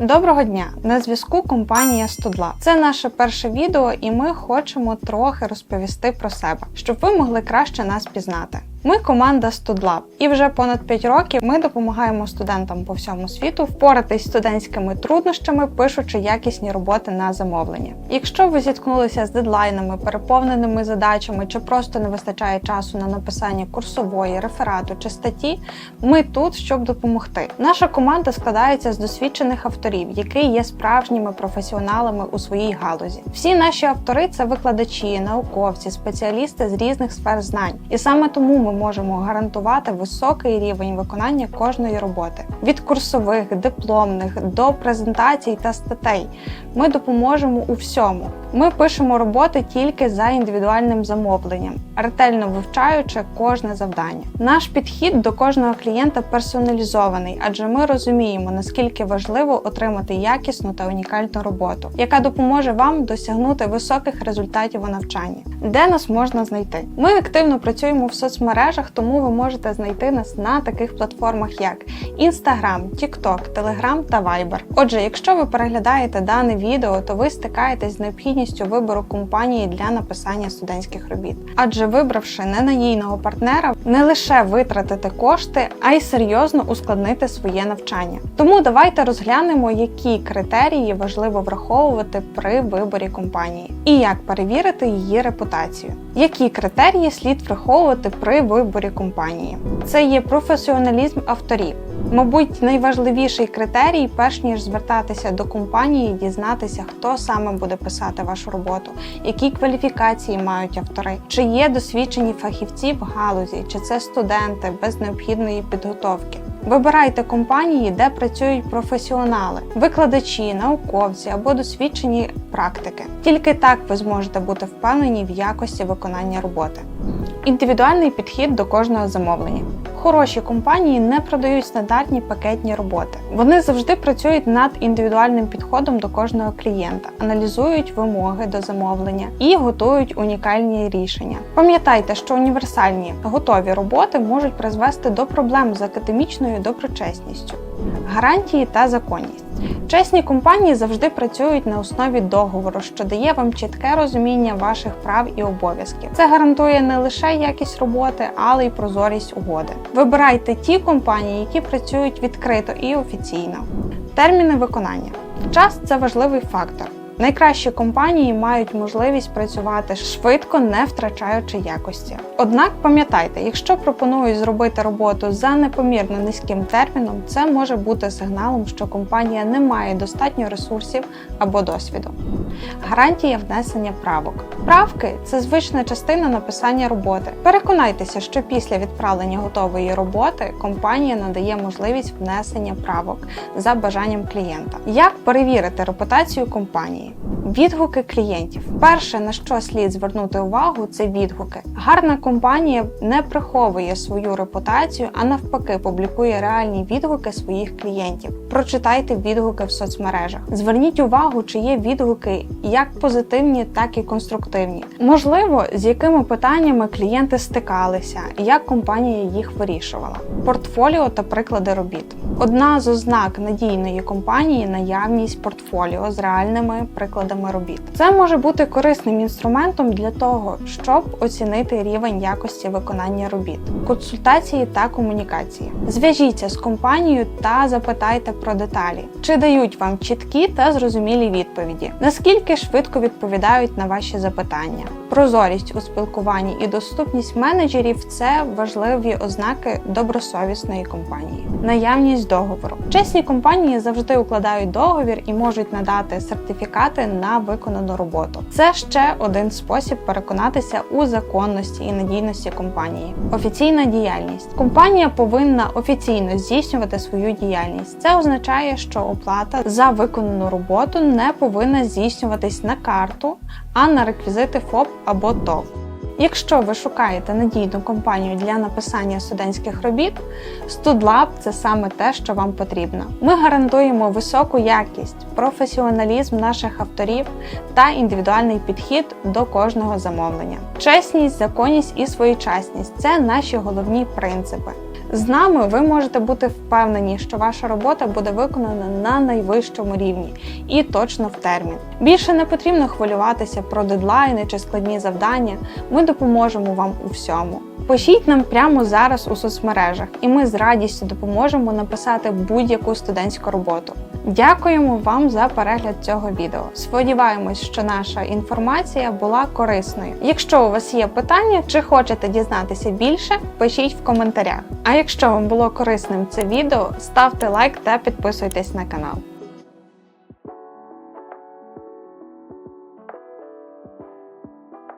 Доброго дня! На зв'язку компанія Студла. Це наше перше відео, і ми хочемо трохи розповісти про себе, щоб ви могли краще нас пізнати. Ми команда Студлаб, і вже понад 5 років ми допомагаємо студентам по всьому світу впоратись з студентськими труднощами, пишучи якісні роботи на замовлення. Якщо ви зіткнулися з дедлайнами, переповненими задачами чи просто не вистачає часу на написання курсової, реферату чи статті, ми тут, щоб допомогти. Наша команда складається з досвідчених авторів, які є справжніми професіоналами у своїй галузі. Всі наші автори це викладачі, науковці, спеціалісти з різних сфер знань, і саме тому ми можемо гарантувати високий рівень виконання кожної роботи від курсових, дипломних до презентацій та статей. Ми допоможемо у всьому. Ми пишемо роботи тільки за індивідуальним замовленням, ретельно вивчаючи кожне завдання. Наш підхід до кожного клієнта персоналізований, адже ми розуміємо, наскільки важливо отримати якісну та унікальну роботу, яка допоможе вам досягнути високих результатів у навчанні. Де нас можна знайти? Ми активно працюємо в соцмережах, тому ви можете знайти нас на таких платформах, як Instagram, TikTok, Telegram та Viber. Отже, якщо ви переглядаєте дане відео, то ви стикаєтесь з необхідністю вибору компанії для написання студентських робіт. Адже вибравши ненадійного партнера, не лише витратите кошти, а й серйозно ускладнити своє навчання. Тому давайте розглянемо, які критерії важливо враховувати при виборі компанії і як перевірити її репутацію. Які критерії слід враховувати при виборі компанії? Це є професіоналізм авторів. Мабуть, найважливіший критерій, перш ніж звертатися до компанії, дізнатися, хто саме буде писати вашу роботу, які кваліфікації мають автори, чи є досвідчені фахівці в галузі, чи це студенти без необхідної підготовки. Вибирайте компанії, де працюють професіонали, викладачі, науковці або досвідчені практики. Тільки так ви зможете бути впевнені в якості виконання роботи. Індивідуальний підхід до кожного замовлення. Хороші компанії не продають стандартні пакетні роботи. Вони завжди працюють над індивідуальним підходом до кожного клієнта, аналізують вимоги до замовлення і готують унікальні рішення. Пам'ятайте, що універсальні готові роботи можуть призвести до проблем з академічною доброчесністю, гарантії та законність. Чесні компанії завжди працюють на основі договору, що дає вам чітке розуміння ваших прав і обов'язків. Це гарантує не лише якість роботи, але й прозорість угоди. Вибирайте ті компанії, які працюють відкрито і офіційно. Терміни виконання. Час це важливий фактор. Найкращі компанії мають можливість працювати швидко, не втрачаючи якості. Однак пам'ятайте, якщо пропонують зробити роботу за непомірно низьким терміном, це може бути сигналом, що компанія не має достатньо ресурсів або досвіду. Гарантія внесення правок. Правки це звична частина написання роботи. Переконайтеся, що після відправлення готової роботи компанія надає можливість внесення правок за бажанням клієнта. Як перевірити репутацію компанії? Відгуки клієнтів. Перше, на що слід звернути увагу, це відгуки. Гарна компанія не приховує свою репутацію, а навпаки, публікує реальні відгуки своїх клієнтів. Прочитайте відгуки в соцмережах. Зверніть увагу, чи є відгуки як позитивні, так і конструктивні. Можливо, з якими питаннями клієнти стикалися, як компанія їх вирішувала. Портфоліо та приклади робіт. Одна з ознак надійної компанії наявність портфоліо з реальними прикладами робіт. Це може бути корисним інструментом для того, щоб оцінити рівень якості виконання робіт, консультації та комунікації. Зв'яжіться з компанією та запитайте про деталі, чи дають вам чіткі та зрозумілі відповіді, наскільки швидко відповідають на ваші запитання. Прозорість у спілкуванні і доступність менеджерів це важливі ознаки добросовісної компанії. Наявність договору. Чесні компанії завжди укладають договір і можуть надати сертифікати на виконану роботу. Це ще один спосіб переконатися у законності і надійності компанії. Офіційна діяльність. Компанія повинна офіційно здійснювати свою діяльність. Це означає, що оплата за виконану роботу не повинна здійснюватись на карту, а на реквізити ФОП або ТОВ. Якщо ви шукаєте надійну компанію для написання студентських робіт, StudLab – це саме те, що вам потрібно. Ми гарантуємо високу якість, професіоналізм наших авторів та індивідуальний підхід до кожного замовлення. Чесність, законність і своєчасність це наші головні принципи. З нами ви можете бути впевнені, що ваша робота буде виконана на найвищому рівні і точно в термін. Більше не потрібно хвилюватися про дедлайни чи складні завдання. Ми допоможемо вам у всьому. Пишіть нам прямо зараз у соцмережах, і ми з радістю допоможемо написати будь-яку студентську роботу. Дякуємо вам за перегляд цього відео. Сподіваємось, що наша інформація була корисною. Якщо у вас є питання чи хочете дізнатися більше, пишіть в коментарях. А якщо вам було корисним це відео, ставте лайк та підписуйтесь на канал.